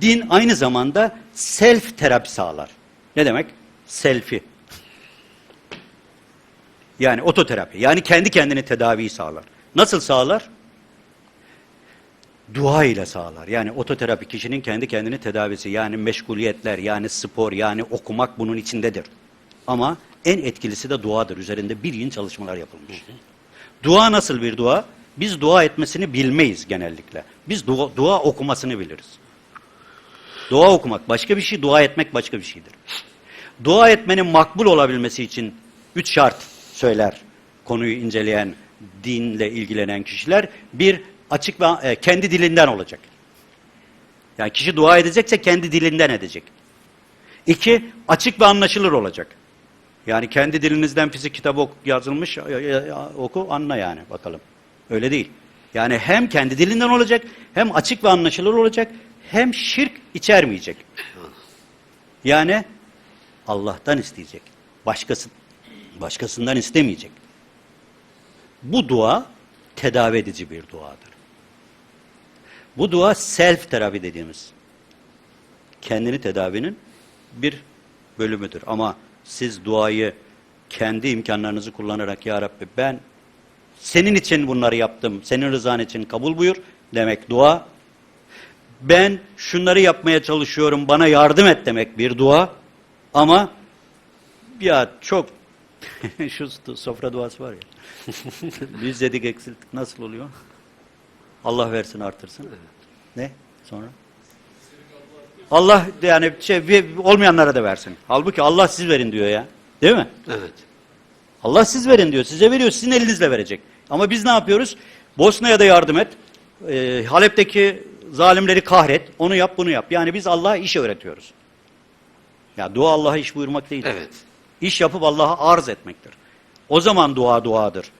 Din aynı zamanda self terapi sağlar. Ne demek? Self'i. Yani ototerapi. Yani kendi kendine tedaviyi sağlar. Nasıl sağlar? Dua ile sağlar. Yani ototerapi kişinin kendi kendini tedavisi. Yani meşguliyetler, yani spor, yani okumak bunun içindedir. Ama en etkilisi de duadır. Üzerinde bir yıl çalışmalar yapılmış. Dua nasıl bir dua? Biz dua etmesini bilmeyiz genellikle. Biz dua, dua okumasını biliriz. Dua okumak başka bir şey, dua etmek başka bir şeydir. Dua etmenin makbul olabilmesi için üç şart söyler konuyu inceleyen, dinle ilgilenen kişiler. Bir, açık ve e, kendi dilinden olacak. Yani kişi dua edecekse kendi dilinden edecek. İki, açık ve anlaşılır olacak. Yani kendi dilinizden fizik kitabı ok- yazılmış, ya- ya- ya- oku anla yani bakalım. Öyle değil. Yani hem kendi dilinden olacak, hem açık ve anlaşılır olacak, hem şirk içermeyecek. Yani Allah'tan isteyecek. Başkası, başkasından istemeyecek. Bu dua tedavi edici bir duadır. Bu dua self terapi dediğimiz kendini tedavinin bir bölümüdür. Ama siz duayı kendi imkanlarınızı kullanarak ya Rabbi ben senin için bunları yaptım, senin rızan için kabul buyur demek dua. Ben şunları yapmaya çalışıyorum, bana yardım et demek bir dua. Ama ya çok şu sofra duası var ya. Biz dedik eksilttik nasıl oluyor? Allah versin artırsın. Ne? Sonra? Allah yani şey olmayanlara da versin. Halbuki Allah siz verin diyor ya. Değil mi? Evet. Allah siz verin diyor. Size veriyor. Sizin elinizle verecek. Ama biz ne yapıyoruz? Bosna'ya da yardım et. Ee, Halep'teki zalimleri kahret. Onu yap bunu yap. Yani biz Allah'a iş öğretiyoruz. Ya dua Allah'a iş buyurmak değil. Evet. İş yapıp Allah'a arz etmektir. O zaman dua duadır.